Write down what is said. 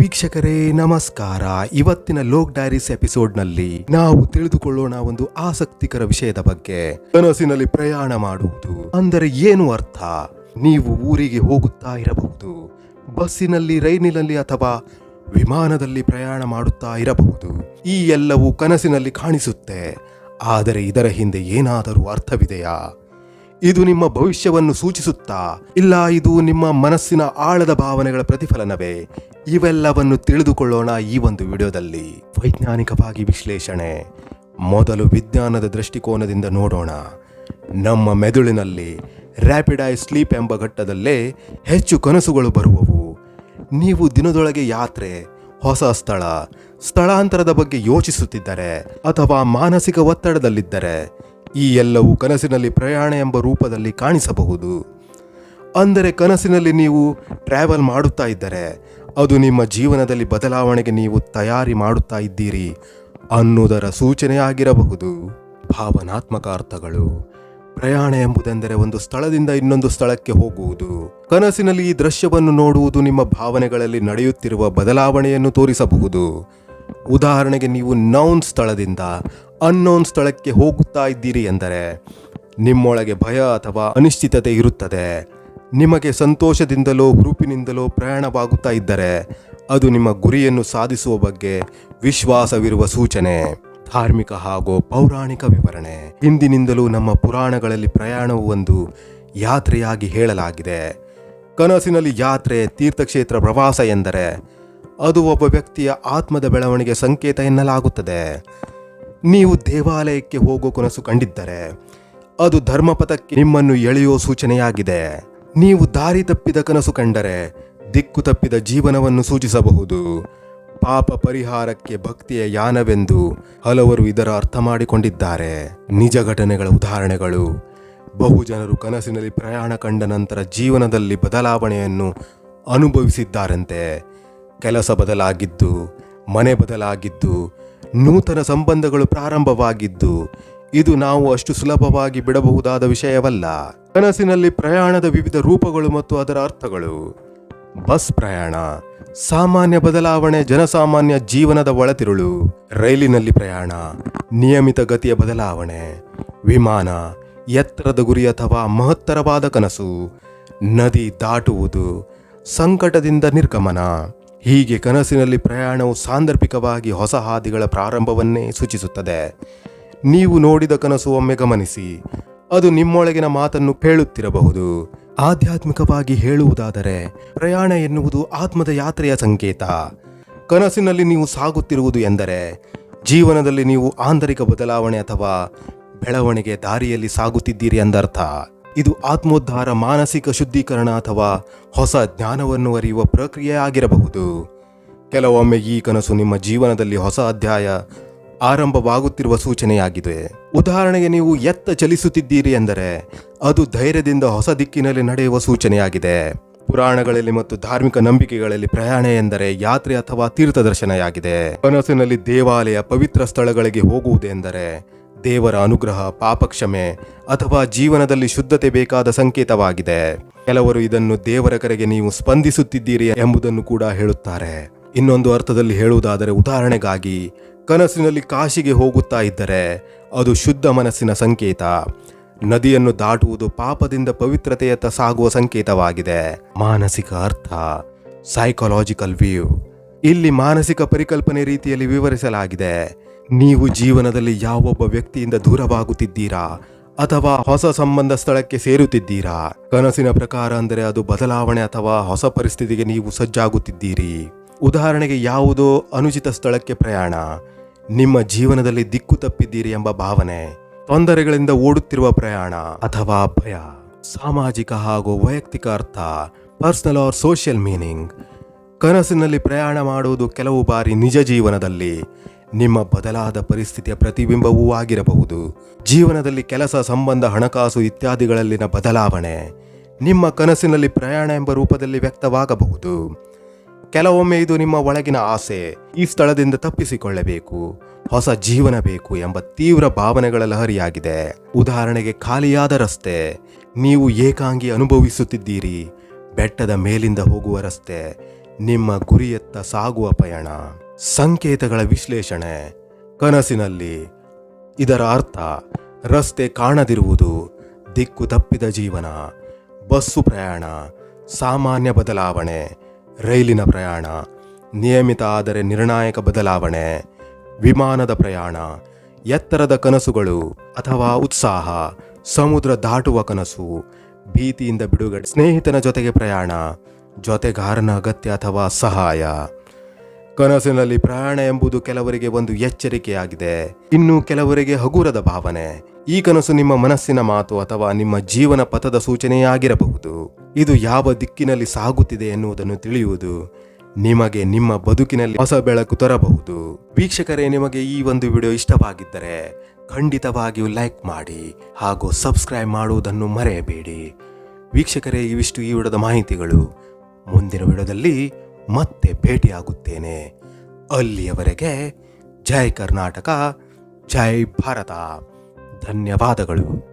ವೀಕ್ಷಕರೇ, ನಮಸ್ಕಾರ. ಇವತ್ತಿನ ಲೋಕ್ ಡೈರೀಸ್ ಎಪಿಸೋಡ್ನಲ್ಲಿ ನಾವು ತಿಳಿದುಕೊಳ್ಳೋಣ ಒಂದು ಆಸಕ್ತಿಕರ ವಿಷಯದ ಬಗ್ಗೆ. ಕನಸಿನಲ್ಲಿ ಪ್ರಯಾಣ ಮಾಡುವುದು. ಅಂದರೆ ಏನು ಅರ್ಥ? ನೀವು ಊರಿಗೆ ಹೋಗುತ್ತಾ ಇರಬಹುದು. ಬಸ್ಸಿನಲ್ಲಿ, ರೈಲಿನಲ್ಲಿ ಅಥವಾ ವಿಮಾನದಲ್ಲಿ ಪ್ರಯಾಣ ಮಾಡುತ್ತಾ ಇರಬಹುದು. ಈ ಎಲ್ಲವೂ ಕನಸಿನಲ್ಲಿ ಕಾಣಿಸುತ್ತೆ. ಆದರೆ ಇದರ ಹಿಂದೆ ಏನಾದರೂ ಅರ್ಥವಿದೆಯಾ? ಇದು ನಿಮ್ಮ ಭವಿಷ್ಯವನ್ನು ಸೂಚಿಸುತ್ತಾ, ಇಲ್ಲ ಇದು ನಿಮ್ಮ ಮನಸ್ಸಿನ ಆಳದ ಭಾವನೆಗಳ ಪ್ರತಿಫಲನವೇ? ಇವೆಲ್ಲವನ್ನು ತಿಳಿದುಕೊಳ್ಳೋಣ ಈ ಒಂದು ವಿಡಿಯೋದಲ್ಲಿ. ವೈಜ್ಞಾನಿಕವಾಗಿ ವಿಶ್ಲೇಷಣೆ. ಮೊದಲು ವಿಜ್ಞಾನದ ದೃಷ್ಟಿಕೋನದಿಂದ ನೋಡೋಣ. ನಮ್ಮ ಮೆದುಳಿನಲ್ಲಿ ರ್ಯಾಪಿಡ್ ಐ ಸ್ಲೀಪ್ ಎಂಬ ಘಟ್ಟದಲ್ಲೇ ಹೆಚ್ಚು ಕನಸುಗಳು ಬರುವವು. ನೀವು ದಿನದೊಳಗೆ ಯಾತ್ರೆ, ಹೊಸ ಸ್ಥಳ, ಸ್ಥಳಾಂತರದ ಬಗ್ಗೆ ಯೋಚಿಸುತ್ತಿದ್ದರೆ ಅಥವಾ ಮಾನಸಿಕ ಒತ್ತಡದಲ್ಲಿದ್ದರೆ ಈ ಎಲ್ಲವೂ ಕನಸಿನಲ್ಲಿ ಪ್ರಯಾಣ ಎಂಬ ರೂಪದಲ್ಲಿ ಕಾಣಿಸಬಹುದು. ಅಂದರೆ ಕನಸಿನಲ್ಲಿ ನೀವು ಟ್ರಾವೆಲ್ ಮಾಡುತ್ತಾ ಇದ್ದರೆ, ಅದು ನಿಮ್ಮ ಜೀವನದಲ್ಲಿ ಬದಲಾವಣೆಗೆ ನೀವು ತಯಾರಿ ಮಾಡುತ್ತಾ ಇದ್ದೀರಿ ಅನ್ನುವುದರ ಸೂಚನೆಯಾಗಿರಬಹುದು. ಭಾವನಾತ್ಮಕ ಅರ್ಥಗಳು ಪ್ರಯಾಣ ಎಂಬುದೆಂದರೆ ಒಂದು ಸ್ಥಳದಿಂದ ಇನ್ನೊಂದು ಸ್ಥಳಕ್ಕೆ ಹೋಗುವುದು. ಕನಸಿನಲ್ಲಿ ಈ ದೃಶ್ಯವನ್ನು ನೋಡುವುದು ನಿಮ್ಮ ಭಾವನೆಗಳಲ್ಲಿ ನಡೆಯುತ್ತಿರುವ ಬದಲಾವಣೆಯನ್ನು ತೋರಿಸಬಹುದು. ಉದಾಹರಣೆಗೆ ನೀವು ನೌನ್ ಸ್ಥಳದಿಂದ ಅನ್ನೋನ್ ಸ್ಥಳಕ್ಕೆ ಹೋಗುತ್ತಾ ಇದ್ದೀರಿ ಎಂದರೆ ನಿಮ್ಮೊಳಗೆ ಭಯ ಅಥವಾ ಅನಿಶ್ಚಿತತೆ ಇರುತ್ತದೆ. ನಿಮಗೆ ಸಂತೋಷದಿಂದಲೋ ಹುರುಪಿನಿಂದಲೋ ಪ್ರಯಾಣವಾಗುತ್ತಾ ಇದ್ದರೆ ಅದು ನಿಮ್ಮ ಗುರಿಯನ್ನು ಸಾಧಿಸುವ ಬಗ್ಗೆ ವಿಶ್ವಾಸವಿರುವ ಸೂಚನೆ. ಧಾರ್ಮಿಕ ಹಾಗೂ ಪೌರಾಣಿಕ ವಿವರಣೆ. ಹಿಂದಿನಿಂದಲೂ ನಮ್ಮ ಪುರಾಣಗಳಲ್ಲಿ ಪ್ರಯಾಣವು ಒಂದು ಯಾತ್ರೆಯಾಗಿ ಹೇಳಲಾಗಿದೆ. ಕನಸಿನಲ್ಲಿ ಯಾತ್ರೆ, ತೀರ್ಥಕ್ಷೇತ್ರ ಪ್ರವಾಸ ಎಂದರೆ ಅದು ಒಬ್ಬ ವ್ಯಕ್ತಿಯ ಆತ್ಮದ ಬೆಳವಣಿಗೆ ಸಂಕೇತ ಎನ್ನಲಾಗುತ್ತದೆ. ನೀವು ದೇವಾಲಯಕ್ಕೆ ಹೋಗೋ ಕನಸು ಕಂಡಿದ್ದರೆ, ಅದು ಧರ್ಮಪಥಕ್ಕೆ ನಿಮ್ಮನ್ನು ಎಳೆಯೋ ಸೂಚನೆಯಾಗಿದೆ. ನೀವು ದಾರಿ ತಪ್ಪಿದ ಕನಸು ಕಂಡರೆ, ದಿಕ್ಕು ತಪ್ಪಿದ ಜೀವನವನ್ನು ಸೂಚಿಸಬಹುದು. ಪಾಪ ಪರಿಹಾರಕ್ಕೆ ಭಕ್ತಿಯ ಯಾನವೆಂದು ಹಲವರು ಇದರ ಅರ್ಥ ಮಾಡಿಕೊಂಡಿದ್ದಾರೆ. ನಿಜ ಘಟನೆಗಳ ಉದಾಹರಣೆಗಳು, ಬಹುಜನರು ಕನಸಿನಲ್ಲಿ ಪ್ರಯಾಣ ಕಂಡ ನಂತರ ಜೀವನದಲ್ಲಿ ಬದಲಾವಣೆಯನ್ನು ಅನುಭವಿಸಿದ್ದಾರಂತೆ. ಕೆಲಸ ಬದಲಾಗಿದ್ದು, ಮನೆ ಬದಲಾಗಿದ್ದು, ನೂತನ ಸಂಬಂಧಗಳು ಪ್ರಾರಂಭವಾಗಿದ್ದು, ಇದು ನಾವು ಅಷ್ಟು ಸುಲಭವಾಗಿ ಬಿಡಬಹುದಾದ ವಿಷಯವಲ್ಲ. ಕನಸಿನಲ್ಲಿ ಪ್ರಯಾಣದ ವಿವಿಧ ರೂಪಗಳು ಮತ್ತು ಅದರ ಅರ್ಥಗಳು. ಬಸ್ ಪ್ರಯಾಣ, ಸಾಮಾನ್ಯ ಬದಲಾವಣೆ, ಜನಸಾಮಾನ್ಯ ಜೀವನದ ಒಳತಿರುಳು. ರೈಲಿನಲ್ಲಿ ಪ್ರಯಾಣ, ನಿಯಮಿತ ಗತಿಯ ಬದಲಾವಣೆ. ವಿಮಾನ, ಎತ್ತರದ ಗುರಿ ಅಥವಾ ಮಹತ್ತರವಾದ ಕನಸು. ನದಿ ದಾಟುವುದು, ಸಂಕಟದಿಂದ ನಿರ್ಗಮನ. ಹೀಗೆ ಕನಸಿನಲ್ಲಿ ಪ್ರಯಾಣವು ಸಾಂದರ್ಭಿಕವಾಗಿ ಹೊಸ ಹಾದಿಗಳ ಪ್ರಾರಂಭವನ್ನೇ ಸೂಚಿಸುತ್ತದೆ. ನೀವು ನೋಡಿದ ಕನಸು ಒಮ್ಮೆ ಗಮನಿಸಿ, ಅದು ನಿಮ್ಮೊಳಗಿನ ಮಾತನ್ನು ಕೇಳುತ್ತಿರಬಹುದು. ಆಧ್ಯಾತ್ಮಿಕವಾಗಿ ಹೇಳುವುದಾದರೆ ಪ್ರಯಾಣ ಎನ್ನುವುದು ಆತ್ಮದ ಯಾತ್ರೆಯ ಸಂಕೇತ. ಕನಸಿನಲ್ಲಿ ನೀವು ಸಾಗುತ್ತಿರುವುದು ಎಂದರೆ ಜೀವನದಲ್ಲಿ ನೀವು ಆಂತರಿಕ ಬದಲಾವಣೆ ಅಥವಾ ಬೆಳವಣಿಗೆ ದಾರಿಯಲ್ಲಿ ಸಾಗುತ್ತಿದ್ದೀರಿ ಎಂದರ್ಥ. ಇದು ಆತ್ಮೋದ್ಧಾರ ಮಾನಸಿಕ ಶುದ್ಧೀಕರಣ ಅಥವಾ ಹೊಸ ಜ್ಞಾನವನ್ನು ಅರಿಯುವ ಪ್ರಕ್ರಿಯೆ ಆಗಿರಬಹುದು ಕೆಲವೊಮ್ಮೆ ಈ ಕನಸು ನಿಮ್ಮ ಜೀವನದಲ್ಲಿ ಹೊಸ ಅಧ್ಯಾಯ ಆರಂಭವಾಗುತ್ತಿರುವ ಸೂಚನೆಯಾಗಿದೆ. ಉದಾಹರಣೆಗೆ ನೀವು ಎತ್ತ ಚಲಿಸುತ್ತಿದ್ದೀರಿ ಎಂದರೆ, ಅದು ಧೈರ್ಯದಿಂದ ಹೊಸ ದಿಕ್ಕಿನಲ್ಲಿ ನಡೆಯುವ ಸೂಚನೆಯಾಗಿದೆ. ಪುರಾಣಗಳಲ್ಲಿ ಮತ್ತು ಧಾರ್ಮಿಕ ನಂಬಿಕೆಗಳಲ್ಲಿ ಪ್ರಯಾಣ ಎಂದರೆ ಯಾತ್ರೆ ಅಥವಾ ತೀರ್ಥ ದರ್ಶನಯಾಗಿದೆ. ಕನಸಿನಲ್ಲಿ ದೇವಾಲಯ ಪವಿತ್ರ ಸ್ಥಳಗಳಿಗೆ ಹೋಗುವುದೆಂದರೆ ದೇವರ ಅನುಗ್ರಹ, ಪಾಪಕ್ಷಮೆ ಅಥವಾ ಜೀವನದಲ್ಲಿ ಶುದ್ಧತೆ ಬೇಕಾದ ಸಂಕೇತವಾಗಿದೆ. ಕೆಲವರು ಇದನ್ನು ದೇವರ ಕರೆಗೆ ನೀವು ಸ್ಪಂದಿಸುತ್ತಿದ್ದೀರಿ ಎಂಬುದನ್ನು ಕೂಡ ಹೇಳುತ್ತಾರೆ. ಇನ್ನೊಂದು ಅರ್ಥದಲ್ಲಿ ಹೇಳುವುದಾದರೆ ಉದಾಹರಣೆಗಾಗಿ, ಕನಸಿನಲ್ಲಿ ಕಾಶಿಗೆ ಹೋಗುತ್ತಾ ಇದ್ದರೆ ಅದು ಶುದ್ಧ ಮನಸ್ಸಿನ ಸಂಕೇತ. ನದಿಯನ್ನು ದಾಟುವುದು ಪಾಪದಿಂದ ಪವಿತ್ರತೆಯತ್ತ ಸಾಗುವ ಸಂಕೇತವಾಗಿದೆ. ಮಾನಸಿಕ ಅರ್ಥ. ಸೈಕಾಲಜಿಕಲ್ ವ್ಯೂ ಇಲ್ಲಿ ಮಾನಸಿಕ ಪರಿಕಲ್ಪನೆ ರೀತಿಯಲ್ಲಿ ವಿವರಿಸಲಾಗಿದೆ. ನೀವು ಜೀವನದಲ್ಲಿ ಯಾವೊಬ್ಬ ವ್ಯಕ್ತಿಯಿಂದ ದೂರವಾಗುತ್ತಿದ್ದೀರಾ? ಅಥವಾ ಹೊಸ ಸಂಬಂಧ ಸ್ಥಳಕ್ಕೆ ಸೇರುತ್ತಿದ್ದೀರಾ? ಕನಸಿನ ಪ್ರಕಾರ ಅಂದರೆ ಅದು ಬದಲಾವಣೆ ಅಥವಾ ಹೊಸ ಪರಿಸ್ಥಿತಿಗೆ ನೀವು ಸಜ್ಜಾಗುತ್ತಿದ್ದೀರಿ. ಉದಾಹರಣೆಗೆ ಯಾವುದೋ ಅನುಚಿತ ಸ್ಥಳಕ್ಕೆ ಪ್ರಯಾಣ. ನಿಮ್ಮ ಜೀವನದಲ್ಲಿ ದಿಕ್ಕು ತಪ್ಪಿದ್ದೀರಿ ಎಂಬ ಭಾವನೆ. ತೊಂದರೆಗಳಿಂದ ಓಡುತ್ತಿರುವ ಪ್ರಯಾಣ ಅಥವಾ ಭಯ. ಸಾಮಾಜಿಕ ಹಾಗೂ ವೈಯಕ್ತಿಕ ಅರ್ಥ. Personal or social meaning. ಕನಸಿನಲ್ಲಿ ಪ್ರಯಾಣ ಮಾಡುವುದು ಕೆಲವು ಬಾರಿ ನಿಜ ಜೀವನದಲ್ಲಿ. ನಿಮ್ಮ ಬದಲಾದ ಪರಿಸ್ಥಿತಿಯ ಪ್ರತಿಬಿಂಬವೂ ಆಗಿರಬಹುದು. ಜೀವನದಲ್ಲಿ ಕೆಲಸ, ಸಂಬಂಧ, ಹಣಕಾಸು ಇತ್ಯಾದಿಗಳಲ್ಲಿನ ಬದಲಾವಣೆ ನಿಮ್ಮ ಕನಸಿನಲ್ಲಿ ಪ್ರಯಾಣ ಎಂಬ ರೂಪದಲ್ಲಿ ವ್ಯಕ್ತವಾಗಬಹುದು. ಕೆಲವೊಮ್ಮೆ ಇದು ನಿಮ್ಮ ಒಳಗಿನ ಆಸೆ, ಈ ಸ್ಥಳದಿಂದ ತಪ್ಪಿಸಿಕೊಳ್ಳಬೇಕು, ಹೊಸ ಜೀವನ ಬೇಕು ಎಂಬ ತೀವ್ರ ಭಾವನೆಗಳ ಲಹರಿಯಾಗಿದೆ. ಉದಾಹರಣೆಗೆ ಖಾಲಿಯಾದ ರಸ್ತೆ, ನೀವು ಏಕಾಂಗಿ ಅನುಭವಿಸುತ್ತಿದ್ದೀರಿ, ಬೆಟ್ಟದ ಮೇಲಿಂದ ಹೋಗುವ ರಸ್ತೆ, ನಿಮ್ಮ ಗುರಿಯತ್ತ ಸಾಗುವ ಪಯಣ. ಸಂಕೇತಗಳ ವಿಶ್ಲೇಷಣೆ. ಕನಸಿನಲ್ಲಿ ಇದರ ಅರ್ಥ ರಸ್ತೆ ಕಾಣದಿರುವುದು ದಿಕ್ಕು ತಪ್ಪಿದ ಜೀವನ, ಬಸ್ಸು ಪ್ರಯಾಣ, ಸಾಮಾನ್ಯ ಬದಲಾವಣೆ, ರೈಲಿನ ಪ್ರಯಾಣ, ನಿಯಮಿತ ಆದರೆ ನಿರ್ಣಾಯಕ ಬದಲಾವಣೆ, ವಿಮಾನದ ಪ್ರಯಾಣ, ಎತ್ತರದ ಕನಸುಗಳು ಅಥವಾ ಉತ್ಸಾಹ, ಸಮುದ್ರ ದಾಟುವ ಕನಸು, ಭೀತಿಯಿಂದ ಬಿಡುಗಡೆ, ಸ್ನೇಹಿತನ ಜೊತೆಗೆ ಪ್ರಯಾಣ, ಜೊತೆಗಾರನ ಅಗತ್ಯ ಅಥವಾ ಸಹಾಯ. ಕನಸಿನಲ್ಲಿ ಪ್ರಯಾಣ ಎಂಬುದು ಕೆಲವರಿಗೆ ಒಂದು ಎಚ್ಚರಿಕೆಯಾಗಿದೆ. ಇನ್ನು ಕೆಲವರಿಗೆ ಹಗುರದ ಭಾವನೆ. ಈ ಕನಸು ನಿಮ್ಮ ಮನಸ್ಸಿನ ಮಾತು ಅಥವಾ ನಿಮ್ಮ ಜೀವನ ಪಥದ ಸೂಚನೆಯಾಗಿರಬಹುದು. ಇದು ಯಾವ ದಿಕ್ಕಿನಲ್ಲಿ ಸಾಗುತ್ತಿದೆ ಎನ್ನುವುದನ್ನು ತಿಳಿಯುವುದು. ನಿಮಗೆ ನಿಮ್ಮ ಬದುಕಿನಲ್ಲಿ ಹೊಸ ಬೆಳಕು ತರಬಹುದು. ವೀಕ್ಷಕರೇ, ನಿಮಗೆ ಈ ಒಂದು ವಿಡಿಯೋ ಇಷ್ಟವಾಗಿದ್ದರೆ ಖಂಡಿತವಾಗಿಯೂ ಲೈಕ್ ಮಾಡಿ ಹಾಗೂ ಸಬ್ಸ್ಕ್ರೈಬ್ ಮಾಡುವುದನ್ನು ಮರೆಯಬೇಡಿ. ವೀಕ್ಷಕರೇ, ಇವಿಷ್ಟು ಈ ವಿಡಿಯೋದ ಮಾಹಿತಿಗಳು. ಮುಂದಿನ ವಿಡಿಯೋದಲ್ಲಿ ಮತ್ತೆ ಭೇಟಿಯಾಗುತ್ತೇನೆ. ಅಲ್ಲಿಯವರೆಗೆ ಜೈ ಕರ್ನಾಟಕ ಜೈ ಭಾರತ. ಧನ್ಯವಾದಗಳು.